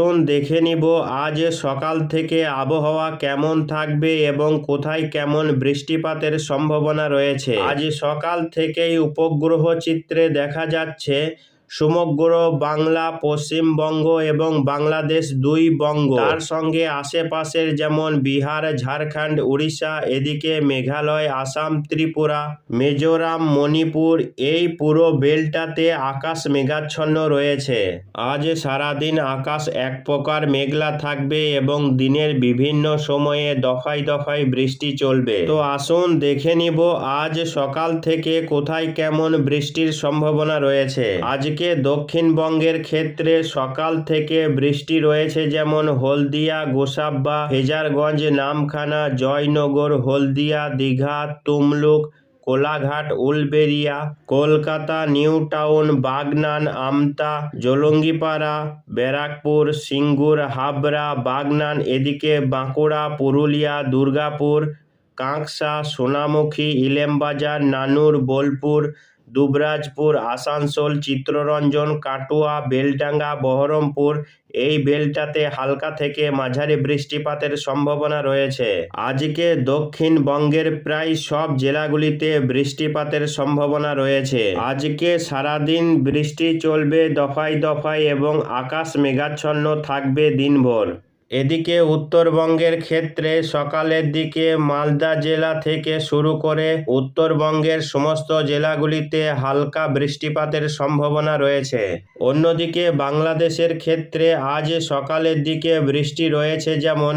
আসুন দেখে নিব, আজ সকাল থেকে আবহাওয়া কেমন থাকবে এবং কোথায় কেমন বৃষ্টিপাতের সম্ভাবনা রয়েছে। আজ সকাল থেকেই উপগ্রহ চিত্রে দেখা যাচ্ছে সমগ্র বাংলা, পশ্চিমবঙ্গ এবং বাংলাদেশ দুই বঙ্গ। তার সঙ্গে আশেপাশের যেমন বিহার, ঝাড়খণ্ড, উড়িষ্যা, এদিকে মেঘালয়, আসাম, ত্রিপুরা, মিজোরাম, মণিপুর, এই পুরো বেলটাতে আকাশ মেঘাচ্ছন্ন রয়েছে। আজ সারাদিন আকাশ এক প্রকার মেঘলা থাকবে এবং দিনের বিভিন্ন সময়ে দফায় দফায় বৃষ্টি চলবে। তো আসুন দেখে নিব আজ সকাল থেকে কোথায় কেমন বৃষ্টির সম্ভাবনা রয়েছে। আজকে দক্ষিণবঙ্গের ক্ষেত্রে সকাল থেকে বৃষ্টি রয়েছে, যেমন হলদিয়া, গোসাব্বা, হেজারগঞ্জ, নামখানা, জয়নগর, হলদিয়া, দীঘা, তুমলুক, কোলাঘাট, উলবেরিয়া, কলকাতা, নিউ টাউন, বাগনান, আমতা, জলঙ্গিপাড়া, ব্যারাকপুর, সিঙ্গুর, হাবড়া, বাগনান, এদিকে বাঁকুড়া, পুরুলিয়া, দুর্গাপুর, কাঁকসা, সোনামুখী, ইলেমবাজার, নানুর, বোলপুর দুবরাজপুর, আসানসোল চিত্ররঞ্জন কাটোয়া, বেলডাঙ্গা, বহরমপুর, এই বেলটাতে হালকা থেকে মাঝারি বৃষ্টিপাতের সম্ভাবনা রয়েছে। আজকে দক্ষিণবঙ্গের প্রায় সব জেলাগুলিতে বৃষ্টিপাতের সম্ভাবনা রয়েছে। আজকে সারাদিন বৃষ্টি চলবে দফায় দফায় এবং আকাশ মেঘাচ্ছন্ন থাকবে দিনভর। এদিকে উত্তরবঙ্গের ক্ষেত্রে সকালের দিকে মালদা জেলা থেকে শুরু করে উত্তরবঙ্গের সমস্ত জেলাগুলিতে হালকা বৃষ্টিপাতের সম্ভাবনা রয়েছে। অন্যদিকে বাংলাদেশের ক্ষেত্রে আজ সকালের দিকে বৃষ্টি রয়েছে যেমন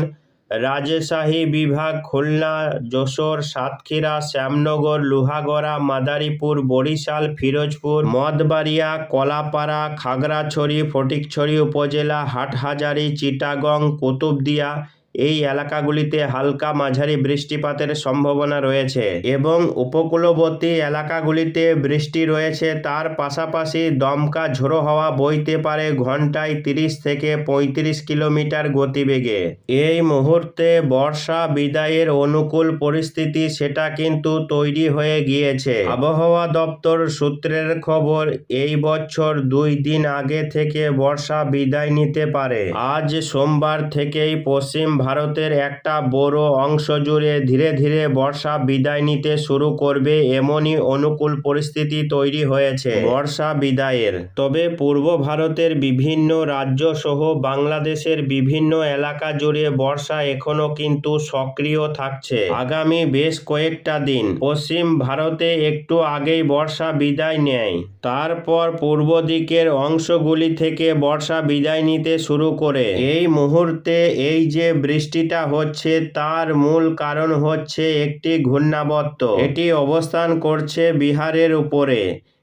রাজশাহী বিভাগ, খুলনা, যশোর, সাতক্ষীরা, শ্যামনগর, লোহাগড়া, মাদারীপুর, বরিশাল, ফিরোজপুর, মদবাড়িয়া, কলাপাড়া, খাগড়াছড়ি, ফটিকছড়ি উপজেলা, হাটহাজারি, চিটাগং, কুতুবদিয়া এই এলাকাগুলিতে হালকা মাঝারি বৃষ্টিপাতের সম্ভাবনা রয়েছে এবং উপকূলবর্তী এলাকাগুলিতে বৃষ্টি রয়েছে। তার পাশাপাশি দমকা ঝোড়ো হাওয়া বইতে পারে ঘন্টায় তিরিশ থেকে পঁয়ত্রিশ কিলোমিটার গতিবেগে। এই মুহূর্তে বর্ষা বিদায়ের অনুকূল পরিস্থিতি সেটা কিন্তু তৈরি হয়ে গিয়েছে। আবহাওয়া দপ্তর সূত্রের খবর, এই বছর দুই দিন আগে থেকে বর্ষা বিদায় নিতে পারে। আজ সোমবার থেকেই পশ্চিম ভারতের একটা বড় অংশ জুড়ে ধীরে ধীরে বর্ষা বিদায় নিতে শুরু করবে এমনই অনুকূল পরিস্থিতি তৈরি হয়েছে। বর্ষা বিদায়ের। তবে পূর্ব ভারতের বিভিন্ন রাজ্য সহ বাংলাদেশের বিভিন্ন এলাকা জুড়ে বর্ষা এখনও কিন্তু সক্রিয় থাকছে। আগামী বেশ কয়েকটা দিন পশ্চিম ভারতে একটু আগেই বর্ষা বিদায় নেয়। তারপর পূর্ব দিকের অংশগুলি থেকে বর্ষা বিদায় নিতে শুরু করে। এই মুহূর্তে এই যে বৃষ্টিটা হচ্ছে তার মূল কারণ হচ্ছে একটি ঘূর্ণাবর্ত। এটি অবস্থান করছে বিহারের উপরে।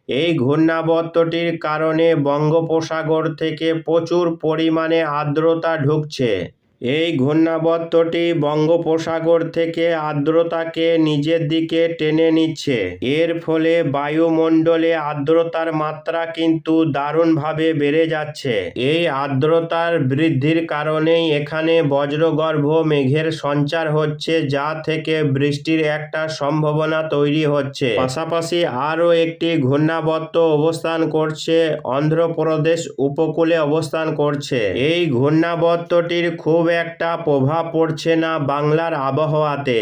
এই ঘূর্ণাবর্তটির কারণে বঙ্গোপসাগর থেকে প্রচুর পরিমাণে আর্দ্রতা ঢুকছে। এই ঘূর্ণাবর্তটি বঙ্গোপসাগর থেকে আর্দ্রতাকে নিজের দিকে টেনে নিচ্ছে। এর ফলে বায়ুমণ্ডলে আর্দ্রতার মাত্রা কিন্তু দারুণভাবে বেড়ে যাচ্ছে। এই আর্দ্রতার বৃদ্ধির কারণেই এখানে বজ্রগর্ভ মেঘের সঞ্চার হচ্ছে, যা থেকে বৃষ্টির একটা সম্ভাবনা তৈরি হচ্ছে। পাশাপাশি আরও একটি ঘূর্ণাবর্ত অবস্থান করছে, অন্ধ্রপ্রদেশ উপকূলে অবস্থান করছে। এই ঘূর্ণাবর্তটির খুব একটা প্রভাব পড়ছে না বাংলার আবহাওয়াতে।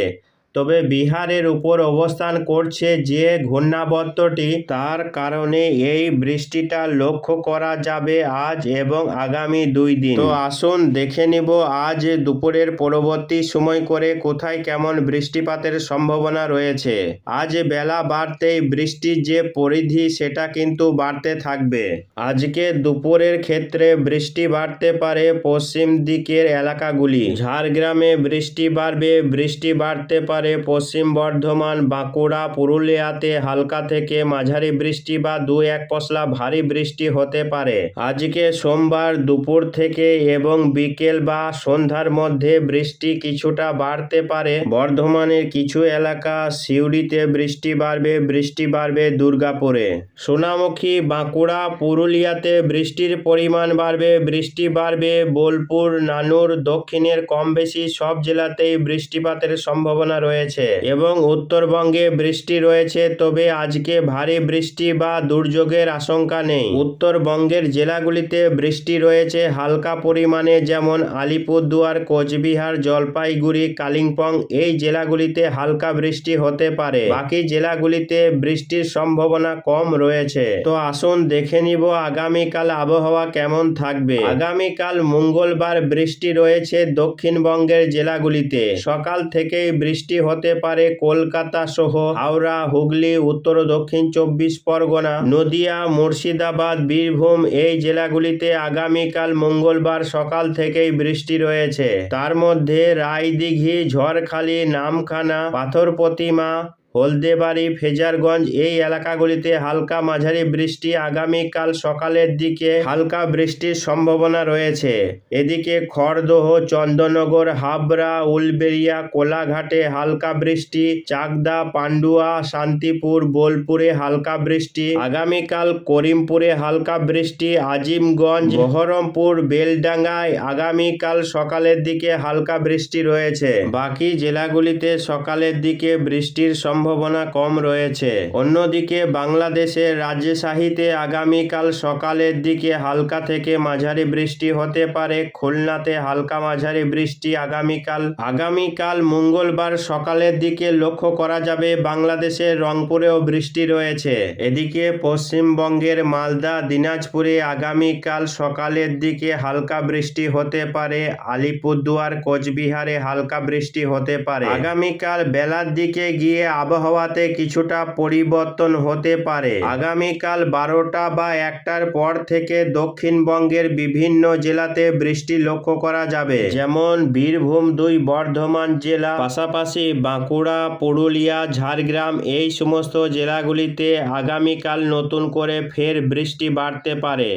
তবে বিহারের উপর অবস্থান করছে যে ঘূর্ণাবর্তটি, তার কারণে এই বৃষ্টিটা লক্ষ্য করা যাবে আজ এবং আগামী দুই দিন। তো আসুন দেখে নিব আজ দুপুরের পরবর্তী সময় করে কোথায় কেমন বৃষ্টিপাতের সম্ভাবনা রয়েছে। আজ বেলা বাড়তেই বৃষ্টির যে পরিধি, সেটা কিন্তু বাড়তে থাকবে। আজকে দুপুরের ক্ষেত্রে বৃষ্টি বাড়তে পারে পশ্চিম দিকের এলাকাগুলি। ঝাড়গ্রামে বৃষ্টি বাড়বে, বৃষ্টি বাড়তে পারে পশ্চিম বর্ধমান, বাঁকুড়া, পুরুলিয়াতে হালকা থেকে মাঝারি বৃষ্টি বা দু এক পশলা ভারী বৃষ্টি হতে পারে। আজকে সোমবার দুপুর থেকে এবং বিকেল বা সন্ধ্যার মধ্যে বৃষ্টি কিছুটা বাড়তে পারে। বর্ধমানের কিছু এলাকা সিউড়িতে বৃষ্টি বাড়বে বৃষ্টি বাড়বে দুর্গাপুরে। সোনামুখী, বাঁকুড়া, পুরুলিয়াতে বৃষ্টির পরিমাণ বাড়বে, বৃষ্টি বাড়বে। বোলপুর, নানুর, দক্ষিণের কম বেশি সব জেলাতেই বৃষ্টিপাতের সম্ভাবনা রয়েছে রয়েছে এবং উত্তরবঙ্গে বৃষ্টি রয়েছে, তবে আজকে ভারী বৃষ্টি বা দুর্যোগের আশঙ্কা নেই। উত্তরবঙ্গের জেলাগুলিতে বৃষ্টি রয়েছে হালকা পরিমাণে, যেমন আলিপুরদুয়ার, কোচবিহার, জলপাইগুড়ি, কালিম্পং। এই জেলাগুলিতে হালকা বৃষ্টি হতে পারে। বাকি জেলাগুলিতে বৃষ্টির সম্ভাবনা কম রয়েছে। তো আসুন দেখে নিব আগামীকাল আবহাওয়া কেমন থাকবে। আগামীকাল মঙ্গলবার বৃষ্টি রয়েছে দক্ষিণবঙ্গের জেলাগুলিতে। সকাল থেকেই বৃষ্টি হতে পারে কলকাতা সহ হাওড়া, হুগলি, উত্তর, দক্ষিণ চব্বিশ পরগনা, নদিয়া, মুর্শিদাবাদ, বীরভূম এই জেলাগুলিতে আগামীকাল মঙ্গলবার সকাল থেকেই বৃষ্টি রয়েছে। তার মধ্যে রায়দিঘি, ঝড়খালি, নামখানা পাথর প্রতিমা হলদেবাড়ি, ফেজারগঞ্জ এই এলাকাগুলিতে হালকা মাঝারি বৃষ্টি আগামীকাল সকালের দিকে হালকা বৃষ্টির সম্ভাবনা রয়েছে। এদিকে খড়দহ, চন্দননগর, হাবড়া, উলবেড়িয়া, কোলাঘাটে হালকা বৃষ্টি, চাকদা, পান্ডুয়া, শান্তিপুর, বোলপুরে হালকা বৃষ্টি, আগামীকাল করিমপুরে হালকা বৃষ্টি, আজিমগঞ্জ, বহরমপুর, বেলডাঙ্গায় আগামীকাল সকালের দিকে হালকা বৃষ্টি রয়েছে। বাকি জেলাগুলিতে সকালের দিকে বৃষ্টির সম্ভাবনা কম রয়েছে। অন্যদিকে বাংলাদেশের রাজশাহীতে আগামীকাল সকালের দিকে হালকা থেকে মাঝারি বৃষ্টি হতে পারে। খুলনাতে হালকা মাঝারি বৃষ্টি আগামীকাল। আগামীকাল মঙ্গলবার সকালের দিকে লক্ষ্য করা যাবে, বাংলাদেশের রংপুরেও বৃষ্টি রয়েছে। এদিকে পশ্চিমবঙ্গের মালদা, দিনাজপুরে আগামীকাল সকালের দিকে হালকা বৃষ্টি হতে পারে। আলিপুরদুয়ার, কোচবিহারে হালকা বৃষ্টি হতে পারে। আগামীকাল বেলার দিকে গিয়ে আবহাওয়াতে কিছুটা পরিবর্তন হতে পারে। আগামীকাল বারোটা বা একটার পর থেকে দক্ষিণবঙ্গের বিভিন্ন জেলাতে বৃষ্টি লক্ষ্য করা যাবে। যেমন বীরভূম, দুই বর্ধমান জেলা, পাশাপাশি বাঁকুড়া, পুরুলিয়া, ঝাড়গ্রাম এই সমস্ত জেলাগুলিতে আগামীকাল নতুন করে ফের বৃষ্টি বাড়তে পারে।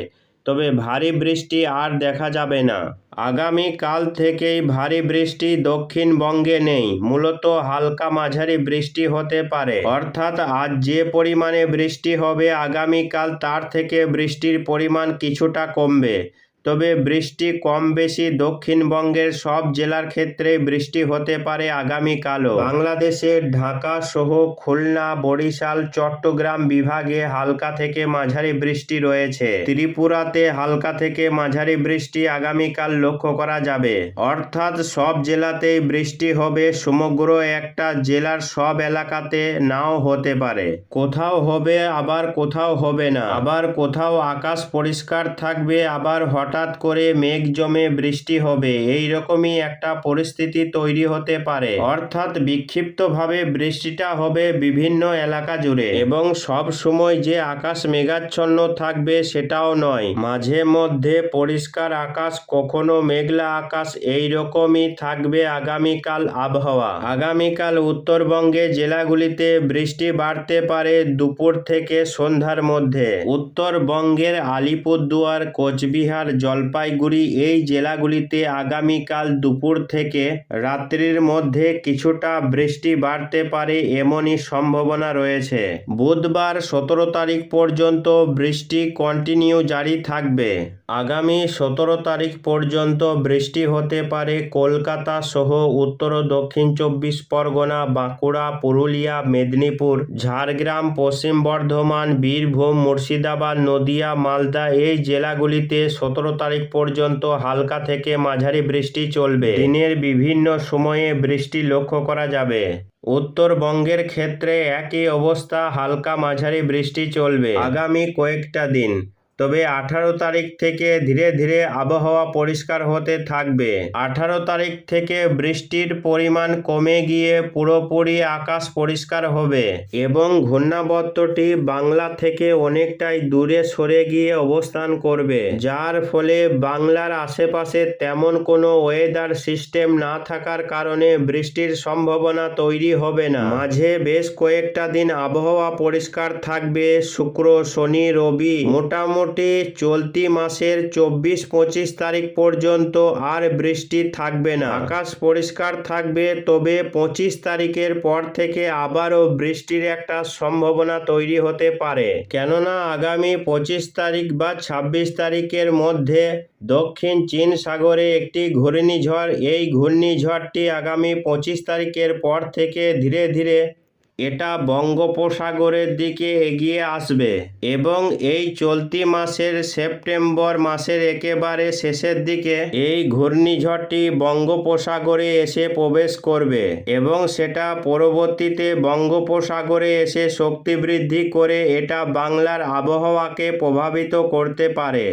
তবে ভারী বৃষ্টি আর দেখা যাবে না। আগামী কাল থেকেই ভারী বৃষ্টি দক্ষিণবঙ্গে নেই, মূলত হালকা মাঝারি বৃষ্টি হতে পারে। অর্থাৎ আজ যে পরিমাণে বৃষ্টি হবে, আগামীকাল তার থেকে বৃষ্টির পরিমাণ কিছুটা কমবে। তবে বৃষ্টি কম বেশি দক্ষিণবঙ্গের সব জেলার ক্ষেত্রে বৃষ্টি হতে পারে আগামীকালও। বাংলাদেশের ঢাকা সহ খুলনা, বরিশাল, চট্টগ্রাম বিভাগে হালকা থেকে মাঝারি বৃষ্টি রয়েছে। ত্রিপুরাতে হালকা থেকে মাঝারি বৃষ্টি আগামীকাল লক্ষ্য করা যাবে। অর্থাৎ সব জেলাতেই বৃষ্টি হবে, সমগ্র একটা জেলার সব এলাকাতে নাও হতে পারে। কোথাও হবে, আবার কোথাও হবে না। আবার কোথাও আকাশ পরিষ্কার থাকবে, আবার হঠাৎ করে মেঘ জমে বৃষ্টি হবে। এই রকমই একটা পরিস্থিতি তৈরি হতে পারে। অর্থাৎ বিক্ষিপ্তভাবে বৃষ্টিটা হবে বিভিন্ন এলাকা জুড়ে। এবং সব সময় যে আকাশ মেঘাচ্ছন্ন থাকবে সেটাও নয়। মাঝে মধ্যে পরিষ্কার আকাশ, কখনো মেঘলা আকাশ, এই রকমই থাকবে আগামীকাল আবহাওয়া। আগামীকাল উত্তরবঙ্গে জেলাগুলিতে বৃষ্টি বাড়তে পারে দুপুর থেকে সন্ধ্যার মধ্যে। উত্তরবঙ্গের আলিপুরদুয়ার, কোচবিহার জলপাইগুড়ি এই জেলাগুলিতে আগামীকাল দুপুর থেকে রাত্রির মধ্যে কিছুটা বৃষ্টি বাড়তে পারে এমনই সম্ভাবনা রয়েছে। বুধবার সতেরো তারিখ পর্যন্ত বৃষ্টি কন্টিনিউ জারি থাকবে। আগামী সতেরো তারিখ পর্যন্ত বৃষ্টি হতে পারে কলকাতা সহ উত্তর ও দক্ষিণ চব্বিশ পরগনা, বাঁকুড়া, পুরুলিয়া, মেদিনীপুর, ঝাড়গ্রাম, পশ্চিম বর্ধমান, বীরভূম, মুর্শিদাবাদ, নদিয়া, মালদা এই জেলাগুলিতে সতেরো তারিখ পর্যন্ত হালকা থেকে মাঝারি বৃষ্টি চলবে। দিনের বিভিন্ন সময়ে বৃষ্টি লক্ষ্য করা যাবে। উত্তরবঙ্গের ক্ষেত্রে একই অবস্থা, হালকা মাঝারি বৃষ্টি চলবে। আগামী কয়েকটা দিন তবে আঠারো তারিখ থেকে ধীরে ধীরে আবহাওয়া পরিষ্কার হতে থাকবে। আঠারো তারিখ থেকে বৃষ্টির পরিমাণ কমে গিয়ে পুরোপুরি আকাশ পরিষ্কার হবে এবং ঘূর্ণাবর্তটি বাংলা থেকে অনেকটাই দূরে সরে গিয়ে অবস্থান করবে, যার ফলে বাংলার আশেপাশে তেমন কোনো ওয়েদার সিস্টেম না থাকার কারণে বৃষ্টির সম্ভাবনা তৈরি হবে না। মাঝে বেশ কয়েকটা দিন আবহাওয়া পরিষ্কার থাকবে, শুক্র, শনি, রবি, মোটামুটি মোটামুটি চলতি মাসের চব্বিশ পঁচিশ তারিখ পর্যন্ত আর বৃষ্টি থাকবে না। আকাশ পরিষ্কার থাকবে, তবে পঁচিশ তারিখের পর থেকে আবারও বৃষ্টির একটা সম্ভাবনা তৈরি হতে পারে। কেননা আগামী পঁচিশ তারিখ বা ছাব্বিশ তারিখের মধ্যে দক্ষিণ চীন সাগরে একটি ঘূর্ণিঝড়, এই ঘূর্ণিঝড়টি আগামী পঁচিশ তারিখের পর থেকে ধীরে ধীরে এটা বঙ্গোপসাগরের দিকে এগিয়ে আসবে এবং এই চলতি মাসের সেপ্টেম্বর মাসের একেবারে শেষের দিকে এই ঘূর্ণিঝড়টি বঙ্গোপসাগরে এসে প্রবেশ করবে এবং সেটা পরবর্তীতে বঙ্গোপসাগরে এসে শক্তি বৃদ্ধি করে এটা বাংলার আবহাওয়াকে প্রভাবিত করতে পারে।